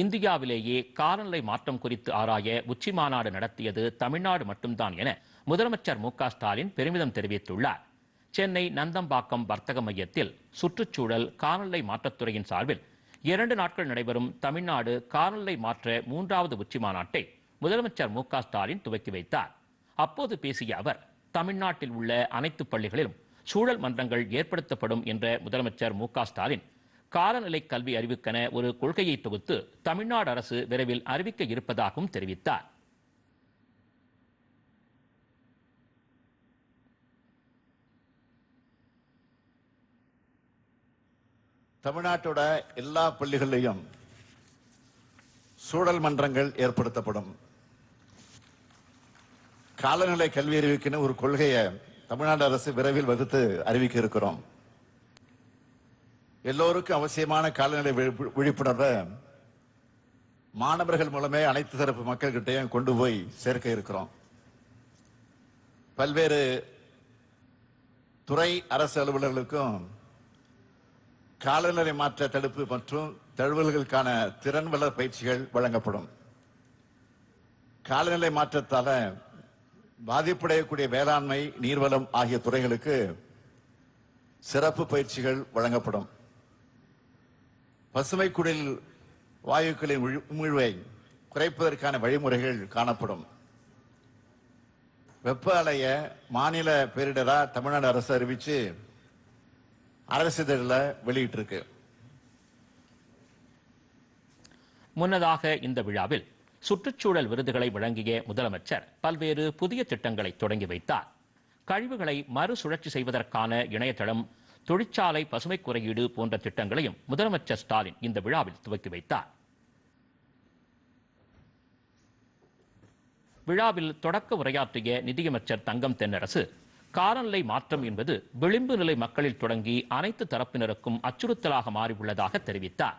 இந்தியாவிலேயே காலநிலை மாற்றம் குறித்து ஆராய உச்சி மாநாடு நடத்தியது தமிழ்நாடு மட்டும்தான் என முதலமைச்சர் மு ஸ்டாலின் பெருமிதம் தெரிவித்துள்ளார். சென்னை நந்தம்பாக்கம் வர்த்தக மையத்தில் சுற்றுச்சூழல் காலநிலை மாற்றத்துறையின் சார்பில் இரண்டு நாட்கள் நடைபெறும் தமிழ்நாடு காலநிலை மாற்ற மூன்றாவது உச்சி மாநாட்டை முதலமைச்சர் மு ஸ்டாலின் துவக்கி வைத்தார். அப்போது பேசிய அவர் தமிழ்நாட்டில் உள்ள அனைத்து பள்ளிகளிலும் சூழல் மன்றங்கள் ஏற்படுத்தப்படும் என்ற முதலமைச்சர் மு ஸ்டாலின் காலநிலை கல்வி அறிவுக்கென ஒரு கொள்கையை தொகுத்து தமிழ்நாடு அரசு விரைவில் அறிவிக்க இருப்பதாகவும் தெரிவித்தார். தமிழ்நாட்டோட எல்லா பள்ளிகளிலையும் சூழல் மன்றங்கள் ஏற்படுத்தப்படும். காலநிலை கல்வி அறிவிக்குன்னு ஒரு கொள்கையை தமிழ்நாடு அரசு விரைவில் வகுத்து அறிவிக்க இருக்கிறோம். எல்லோருக்கும் அவசியமான காலநிலை விழிப்பு- விழிப்புணர்வை மாணவர்கள் மூலமே அனைத்து தரப்பு மக்கள்கிட்டையும் கொண்டு போய் சேர்க்க இருக்கிறோம். பல்வேறு துறை அரசு அலுவலர்களுக்கும் காலநிலை மாற்ற தடுப்பு மற்றும் தழுவல்களுக்கான திறன் வளர் பயிற்சிகள் வழங்கப்படும். காலநிலை மாற்றத்தால பாதிப்படையக்கூடிய வேளாண்மை நீர்வளம் ஆகிய துறைகளுக்கு சிறப்பு பயிற்சிகள் வழங்கப்படும். பசுமை குடில் வாயுக்களின் உமிழ்வை குறைப்பதற்கான வழிமுறைகள் காணப்படும். வெப்ப அலைய மாநில பேரிடரா தமிழ்நாடு அரசு அறிவிச்சு அரசிதழில் வெளியிட்டிருக்கு. முன்னதாக இந்த விழாவில் சுற்றுச்சூழல் விருதுகளை வழங்கிய முதலமைச்சர் பல்வேறு புதிய திட்டங்களை தொடங்கி வைத்தார். கழிவுகளை மறுசுழற்சி செய்வதற்கான இணையதளம் தொழிற்சாலை பசுமை குறையீடு போன்ற திட்டங்களையும் முதலமைச்சர் ஸ்டாலின் இந்த விழாவில் துவக்கி வைத்தார். விழாவில் தொடக்க உரையாற்றிய நிதியமைச்சர் தங்கம் தென்னரசு காலநிலை மாற்றம் என்பது விளிம்பு நிலை மக்களில் தொடங்கி அனைத்து தரப்பினருக்கும் அச்சுறுத்தலாக மாறியுள்ளதாக தெரிவித்தார்.